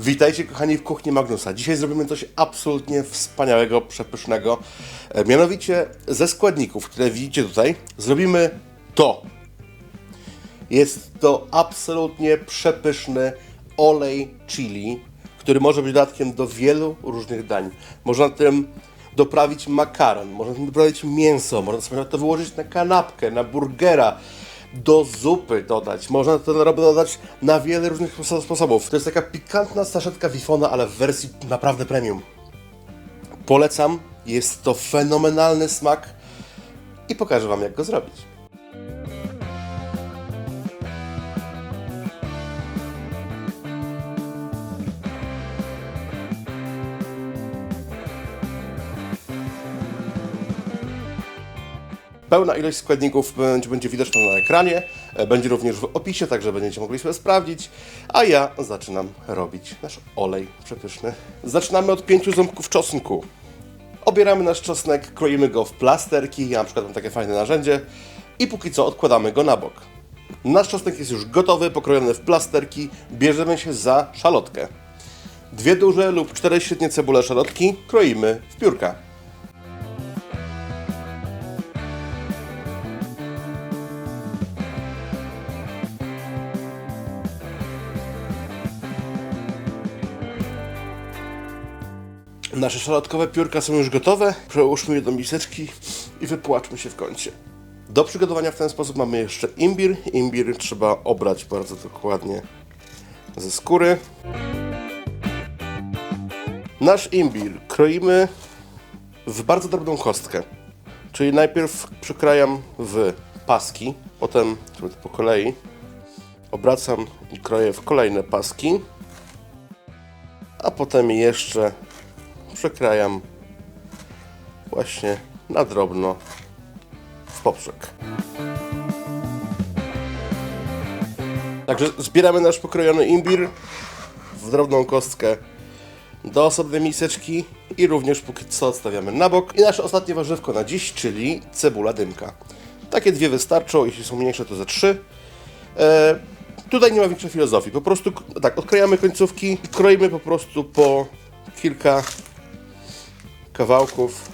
Witajcie kochani w kuchni Magnusa. Dzisiaj zrobimy coś absolutnie wspaniałego, przepysznego. E, Mianowicie ze składników, które widzicie tutaj, zrobimy to. Jest to absolutnie przepyszny olej chili, który może być dodatkiem do wielu różnych dań. Można tym doprawić makaron, można tym doprawić mięso, można sobie to wyłożyć na kanapkę, na burgera, do zupy dodać. Można to dodać na wiele różnych spo- sposobów. To jest taka pikantna saszetka wifona, ale w wersji naprawdę premium. Polecam, jest to fenomenalny smak i pokażę Wam jak go zrobić. Pełna ilość składników będzie, widoczna na ekranie, e, będzie również w opisie, także będziecie mogli sobie sprawdzić. A ja zaczynam robić nasz olej przepyszny. Zaczynamy od pięciu ząbków czosnku. Obieramy nasz czosnek, kroimy go w plasterki, ja na przykład mam takie fajne narzędzie i póki co odkładamy go na bok. Nasz czosnek jest już gotowy, pokrojony w plasterki, bierzemy się za szalotkę. Dwie duże lub cztery średnie cebule szalotki kroimy w piórka. Nasze szalotkowe piórka są już gotowe. Przełóżmy je do miseczki i wypłaczmy się w kącie. Do przygotowania w ten sposób mamy jeszcze imbir. Imbir trzeba obrać bardzo dokładnie ze skóry. Nasz imbir kroimy w bardzo drobną kostkę. Czyli najpierw przykrajam w paski, potem po kolei. Obracam i kroję w kolejne paski, a potem jeszcze przekrajam właśnie na drobno w poprzek. Także zbieramy nasz pokrojony imbir w drobną kostkę do osobnej miseczki i również póki co odstawiamy na bok. I nasze ostatnie warzywko na dziś, czyli cebula dymka. Takie dwie wystarczą, jeśli są mniejsze to ze trzy. E, tutaj nie ma większej filozofii, po prostu tak, odkrajamy końcówki i kroimy po prostu po kilka kawałków.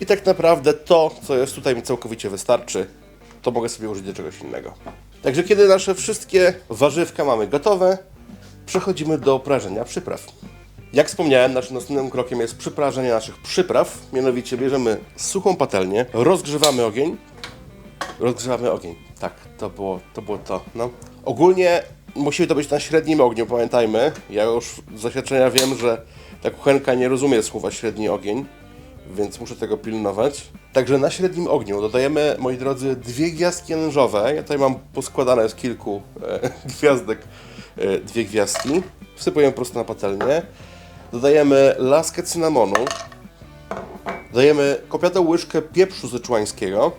I tak naprawdę to, co jest tutaj mi całkowicie wystarczy, to mogę sobie użyć do czegoś innego. Także kiedy nasze wszystkie warzywka mamy gotowe, przechodzimy do prażenia przypraw. Jak wspomniałem, naszym następnym krokiem jest przyprażenie naszych przypraw. Mianowicie bierzemy suchą patelnię, rozgrzewamy ogień. Rozgrzewamy ogień. Tak, to było to. Było to no. Ogólnie musi to być na średnim ogniu, pamiętajmy. Ja już z doświadczenia wiem, że ta kuchenka nie rozumie słowa średni ogień, więc muszę tego pilnować. Także na średnim ogniu dodajemy, moi drodzy, dwie gwiazdki orężowe. Ja tutaj mam poskładane z kilku e, gwiazdek e, dwie gwiazdki. Wsypujemy prosto na patelnię. Dodajemy laskę cynamonu. Dodajemy kopiatą łyżkę pieprzu syczuańskiego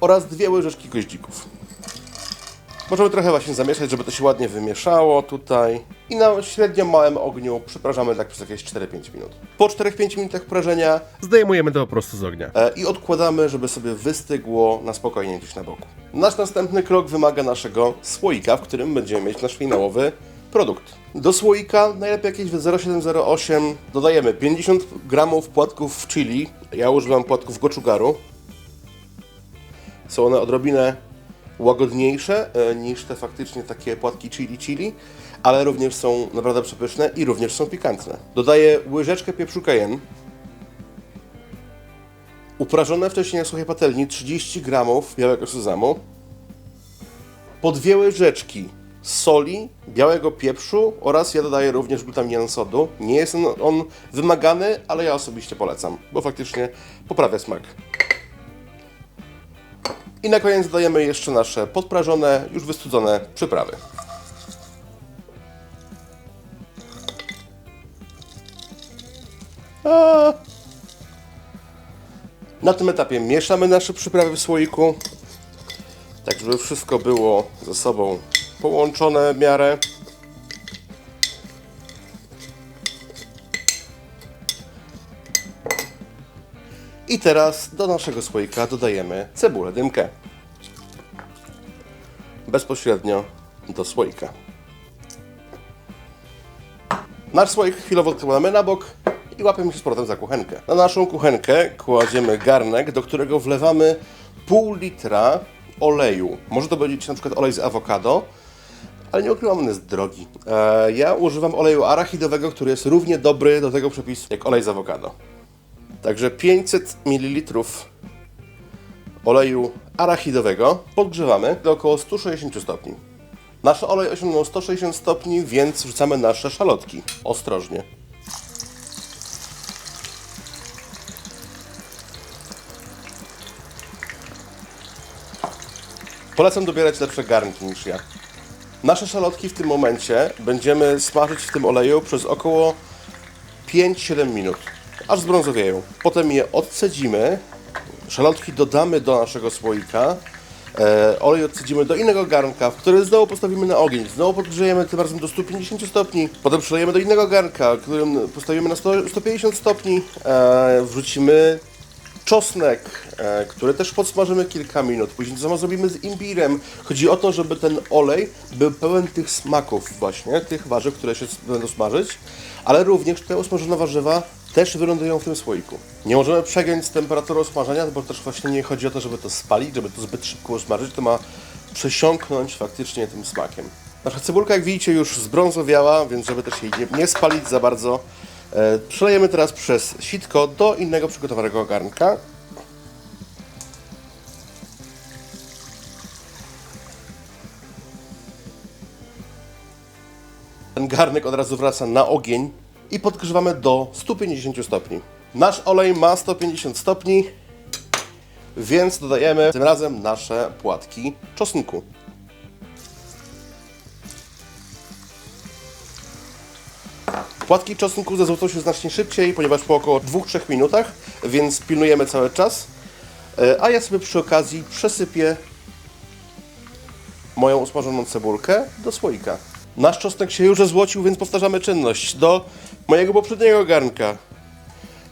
oraz dwie łyżeczki goździków. Możemy trochę właśnie zamieszać, żeby to się ładnie wymieszało tutaj. I na średnio małym ogniu przyprażamy tak przez jakieś 4-5 minut. Po 4-5 minutach prażenia zdejmujemy to po prostu z ognia. E, I odkładamy, żeby sobie wystygło na spokojnie gdzieś na boku. Nasz następny krok wymaga naszego słoika, w którym będziemy mieć nasz finałowy produkt. Do słoika najlepiej jakieś 0,708 dodajemy 50 gramów płatków chili. Ja używam płatków gochugaru. Są one odrobinę łagodniejsze e, niż te faktycznie takie płatki chili chili, ale również są naprawdę przepyszne i również są pikantne. Dodaję łyżeczkę pieprzu cayenne, uprażone wcześniej na suchej patelni 30 gramów białego sezamu, po dwie łyżeczki soli, białego pieprzu oraz ja dodaję również glutamin sodu. Nie jest on, on wymagany, ale ja osobiście polecam, bo faktycznie poprawia smak. I na koniec dodajemy jeszcze nasze podprażone, już wystudzone przyprawy. A. Na tym etapie mieszamy nasze przyprawy w słoiku, tak żeby wszystko było ze sobą połączone w miarę. I teraz do naszego słoika dodajemy cebulę dymkę. bezpośrednio do słoika. Nasz słoik chwilowo odkładamy na bok i łapiemy się z powrotem za kuchenkę. Na naszą kuchenkę kładziemy garnek, do którego wlewamy pół litra oleju. Może to być na przykład olej z awokado, ale nie ukrywam, on jest drogi. E, ja używam oleju arachidowego, który jest równie dobry do tego przepisu jak olej z awokado. Także 500 ml oleju arachidowego podgrzewamy do około 160 stopni. Nasz olej osiągnął 160 stopni, więc wrzucamy nasze szalotki. Ostrożnie. Polecam dobierać lepsze garnki niż ja. Nasze szalotki w tym momencie będziemy smażyć w tym oleju przez około 5-7 minut, aż zbrązowieją. Potem je odcedzimy, szalotki dodamy do naszego słoika, e, olej odcedzimy do innego garnka, w który znowu postawimy na ogień. Znowu podgrzejemy tym razem do 150 stopni, potem przelejemy do innego garnka, którym postawimy na 100, 150 stopni, e, wrzucimy czosnek, e, który też podsmażymy kilka minut. Później to samo zrobimy z imbirem. Chodzi o to, żeby ten olej był pełen tych smaków właśnie, tych warzyw, które się będą smażyć, ale również te usmażone warzywa też wylądują w tym słoiku. Nie możemy przegiąć z temperaturą smażenia, bo też właśnie nie chodzi o to, żeby to spalić, żeby to zbyt szybko usmażyć, to ma przesiąknąć faktycznie tym smakiem. Nasza cebulka, jak widzicie, już zbrązowiała, więc żeby też jej nie, nie spalić za bardzo, e, przelejemy teraz przez sitko do innego przygotowanego garnka. Ten garnek od razu wraca na ogień i podgrzewamy do 150 stopni. Nasz olej ma 150 stopni, więc dodajemy tym razem nasze płatki czosnku. Płatki czosnku zezłocą się znacznie szybciej, ponieważ po około 2-3 minutach, więc pilnujemy cały czas. E, A ja sobie przy okazji przesypię moją usmażoną cebulkę do słoika. Nasz czosnek się już złocił, więc powtarzamy czynność. Do mojego poprzedniego garnka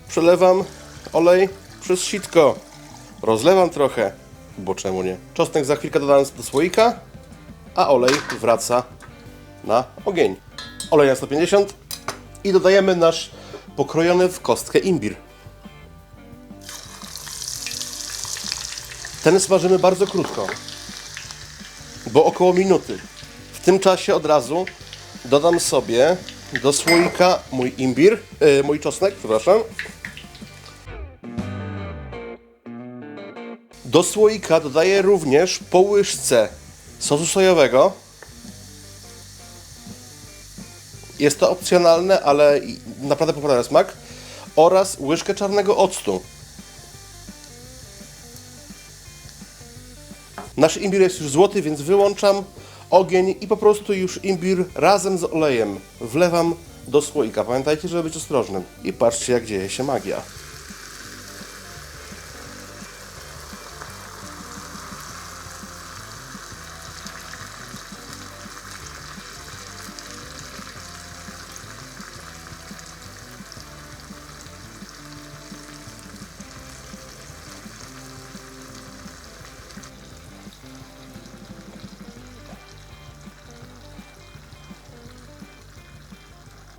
przelewam olej przez sitko. Rozlewam trochę, bo czemu nie? Czosnek za chwilkę dodam do słoika, a olej wraca na ogień. Olej na 150 i dodajemy nasz pokrojony w kostkę imbir. Ten smażymy bardzo krótko, bo około minuty. W tym czasie od razu dodam sobie do słoika mój imbir, yy, mój czosnek, przepraszam. Do słoika dodaję również po łyżce sosu sojowego. Jest to opcjonalne, ale naprawdę poprawia smak. Oraz łyżkę czarnego octu. Nasz imbir jest już złoty, więc wyłączam ogień i po prostu już imbir razem z olejem wlewam do słoika. Pamiętajcie, żeby być ostrożnym. I patrzcie, jak dzieje się magia.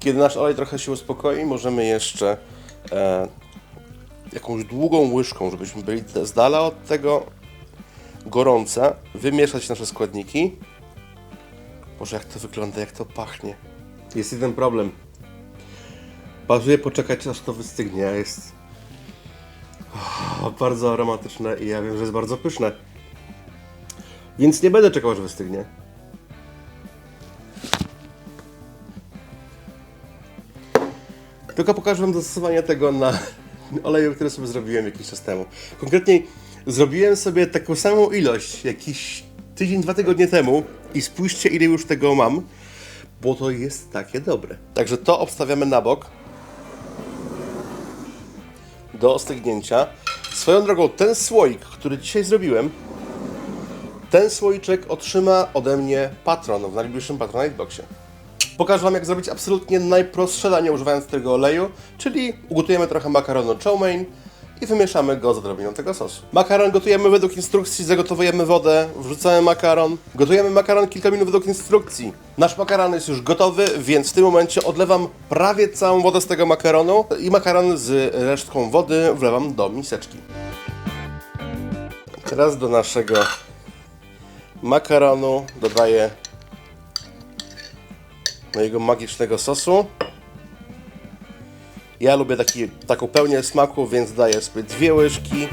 Kiedy nasz olej trochę się uspokoi, możemy jeszcze e, jakąś długą łyżką, żebyśmy byli z dala od tego gorąca, wymieszać nasze składniki. Boże, jak to wygląda, jak to pachnie. Jest jeden problem. Bazuję poczekać, aż to wystygnie, jest oh, bardzo aromatyczne i ja wiem, że jest bardzo pyszne. Więc nie będę czekał, aż wystygnie. Tylko pokażę Wam zastosowanie tego na oleju, który sobie zrobiłem jakiś czas temu. Konkretnie zrobiłem sobie taką samą ilość jakiś tydzień, dwa tygodnie temu i spójrzcie ile już tego mam, bo to jest takie dobre. Także to obstawiamy na bok do ostygnięcia. Swoją drogą, ten słoik, który dzisiaj zrobiłem, ten słoiczek otrzyma ode mnie patron w najbliższym Patronite Boxie. Pokażę Wam, jak zrobić absolutnie najprostsze danie używając tego oleju, czyli ugotujemy trochę makaronu chow mein, i wymieszamy go z odrobiną tego sosu. Makaron gotujemy według instrukcji, zagotowujemy wodę, wrzucamy makaron, gotujemy makaron kilka minut według instrukcji. Nasz makaron jest już gotowy, więc w tym momencie odlewam prawie całą wodę z tego makaronu i makaron z resztką wody wlewam do miseczki. Teraz do naszego makaronu dodaję mojego magicznego sosu. Ja lubię taki, taką pełnię smaku, więc daję sobie dwie łyżki.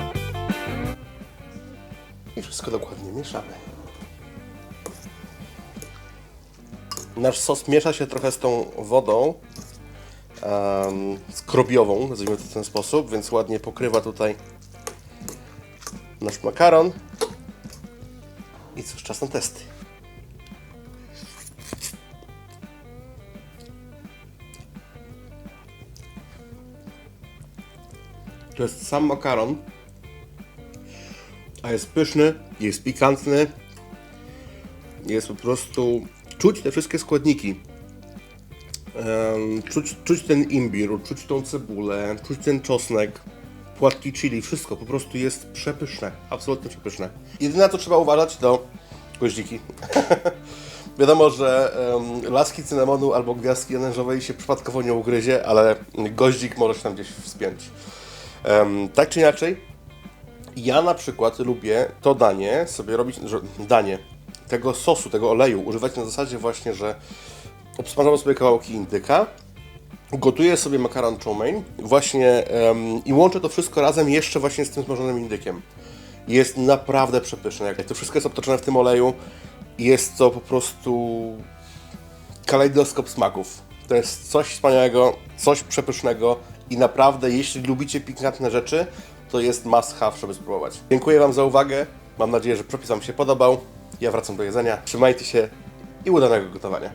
I wszystko dokładnie mieszamy. Nasz sos miesza się trochę z tą wodą um, skrobiową, nazwijmy to w ten sposób, więc ładnie pokrywa tutaj nasz makaron. I cóż, czas na testy. To jest sam makaron, a jest pyszny, jest pikantny, jest po prostu czuć te wszystkie składniki. Czuć, czuć ten imbir, czuć tą cebulę, czuć ten czosnek, płatki chili, wszystko po prostu jest przepyszne, absolutnie przepyszne. Jedyne co trzeba uważać to goździki. Wiadomo, że em, laski cynamonu albo gwiazdki orężowej się przypadkowo nie ugryzie, ale goździk może się tam gdzieś wspiąć. Em, tak czy inaczej, ja na przykład lubię to danie sobie robić, że danie tego sosu, tego oleju używać na zasadzie właśnie, że obsmażam sobie kawałki indyka, gotuję sobie makaron chow mein właśnie em, i łączę to wszystko razem jeszcze właśnie z tym smażonym indykiem. Jest naprawdę przepyszne. Jak to wszystko jest obtoczone w tym oleju, jest to po prostu kalejdoskop smaków. To jest coś wspaniałego, coś przepysznego i naprawdę, jeśli lubicie pikantne rzeczy, to jest must have, żeby spróbować. Dziękuję Wam za uwagę. Mam nadzieję, że przepis Wam się podobał. Ja wracam do jedzenia. Trzymajcie się i udanego gotowania.